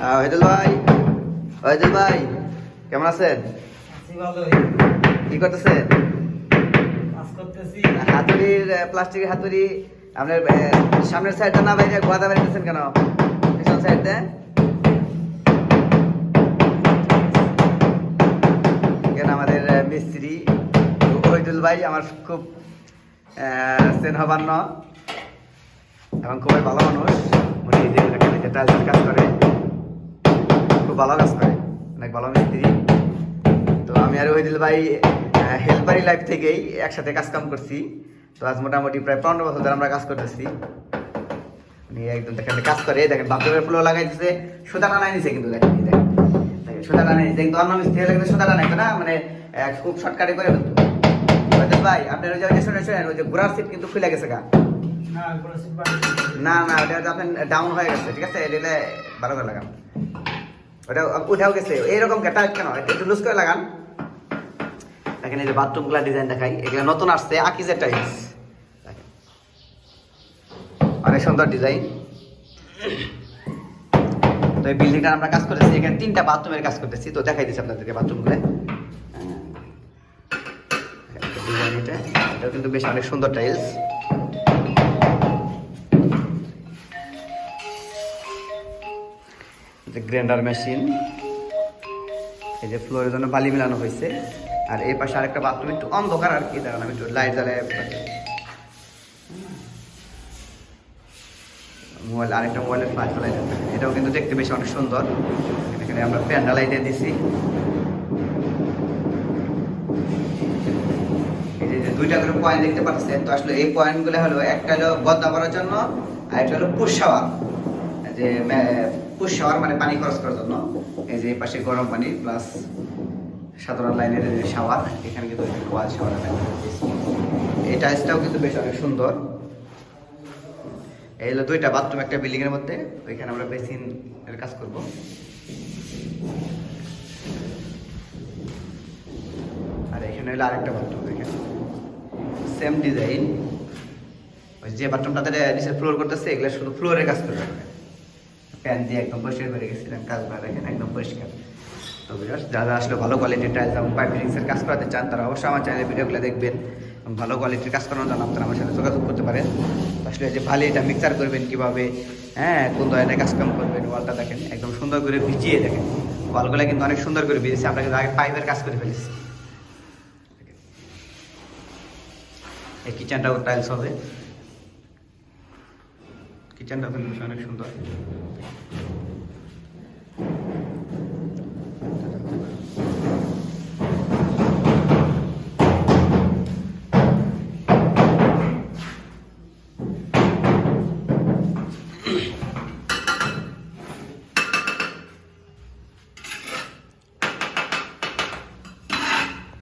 ওয়াহিদুল ভাই। ওয়াহিদুল ভাই কেমন আছেন? কি করতেছেন হাতুড়ির প্লাস্টিকের হাতুড়ি। আপনার সামনের সাইডটা না বাইরে গোয়াদা বেরিয়েছেন কেন? পিছন সাইডটা? কেন আমাদের মিস্ত্রি ওহিদুল ভাই আমার খুব স্নেহবান্য এবং খুবই ভালো মানুষ। উনি যে টাইলসের কাজ করে। খুব ভালো কাজ করে অনেক ভালো মিস্ত্রি তো আমি আর ওহিদুল ভাই হেল্পারি লাইফ থেকেই একসাথে কাজ কাম করছি। তো আজ মোটামুটি প্রায় পনেরো বছর ধরে আমরা কাজ করতেছি। উনি একদম দেখেন কাজ করে দেখেন বাথরুমের ফুলো লাগাই দিছে সুতা টানাই নিছে কিন্তু দেখেন দেখেন। সুতা টানাই নিছে কিন্তু অন্য মিস্ত্রি লাগবে সুতা টানাইতো না মানে খুব শর্টকাটে করে ফেলতো। ভাই আপনার ওই যে শুনে শুনেন ওই যে ঘোড়ার সিট কিন্তু খুলে গেছে গা। না না ওটা আপনার ডাউন হয়ে গেছে ঠিক আছে? এটা বারো করে লাগান। ওটা উঠেও গেছে। এইরকম টাইট কেন? একটু লুজ করে লাগান। দেখেন এই যে বাথরুম বাথরুমগুলা ডিজাইন দেখাই। এগুলো নতুন আসছে আকিজের টাইলস অনেক সুন্দর ডিজাইন তো এই বিল্ডিংটা আমরা কাজ করেছি এখানে তিনটা বাথরুমের কাজ করতেছি। তো দেখাই দিচ্ছি আপনাদেরকে বাথরুমগুলো ডিজাইন এটা। কিন্তু বেশ অনেক সুন্দর টাইলস যে গ্রাইন্ডার মেশিন, এই যে ফ্লোরের জন্য বালি মেলানো হয়েছে। আর এই পাশে আরেকটা বাথরুম, একটু অন্ধকার আর কি দেখেন আমি একটু লাইট জ্বালায় মোবাইল, আরেকটা মোবাইলের ফ্ল্যাশ জ্বালাই এটাও কিন্তু দেখতে বেশ অনেক সুন্দর। এখানে আমরা প্যান্ডা লাইটে দিছি। দুইটা করে পয়েন্ট দেখতে পাচ্ছেন, তো আসলে এই পয়েন্টগুলো হলো, একটা হলো বদনা করার জন্য, আর একটা হলো পুশ যে পুশ শাওয়ার মানে পানি খরচ করার জন্য। এই যে পাশে গরম পানি প্লাস সাধারণ লাইনের শাওয়ার এখানে কিন্তু ওয়াল শাওয়ার এই টাইলসটাও কিন্তু বেশ অনেক সুন্দর। এই হলো দুইটা বাথরুম একটা বিল্ডিং এর মধ্যে। ওইখানে আমরা বেসিন এর কাজ করব। আর এখানে হলো আরেকটা বাথরুম এখানে সেম ডিজাইন ওই যে বাথরুমটাতে নিচে ফ্লোর করতেছে, এগুলো শুধু ফ্লোরের কাজ করবে প্যান দিয়ে একদম পরিষ্কার করে গেছিলাম, কাজ করে দেখেন একদম পরিষ্কার। তো যারা আসলে ভালো কোয়ালিটির টাইলস এবং পাইপ ফিটিংসের কাজ করাতে চান, তারা অবশ্যই আমার চ্যানেলের ভিডিওগুলো দেখবেন ভালো কোয়ালিটির কাজ করানোর জন্য আপনারা আমার সাথে যোগাযোগ করতে পারেন। আসলে যে ভালো এটা মিক্সার করবেন কীভাবে হ্যাঁ কোন ধরনের কাজ কাম করবেন ওয়ালটা দেখেন, একদম সুন্দর করে ভিজিয়ে দেখেন। ওয়ালগুলো কিন্তু অনেক সুন্দর করে ভিজেছে, আমরা কিন্তু আগে পাইপের কাজ করে ফেলেছি। এই কিচেনটাও টাইলস হবে। Cennet-ül Müşanek şunda.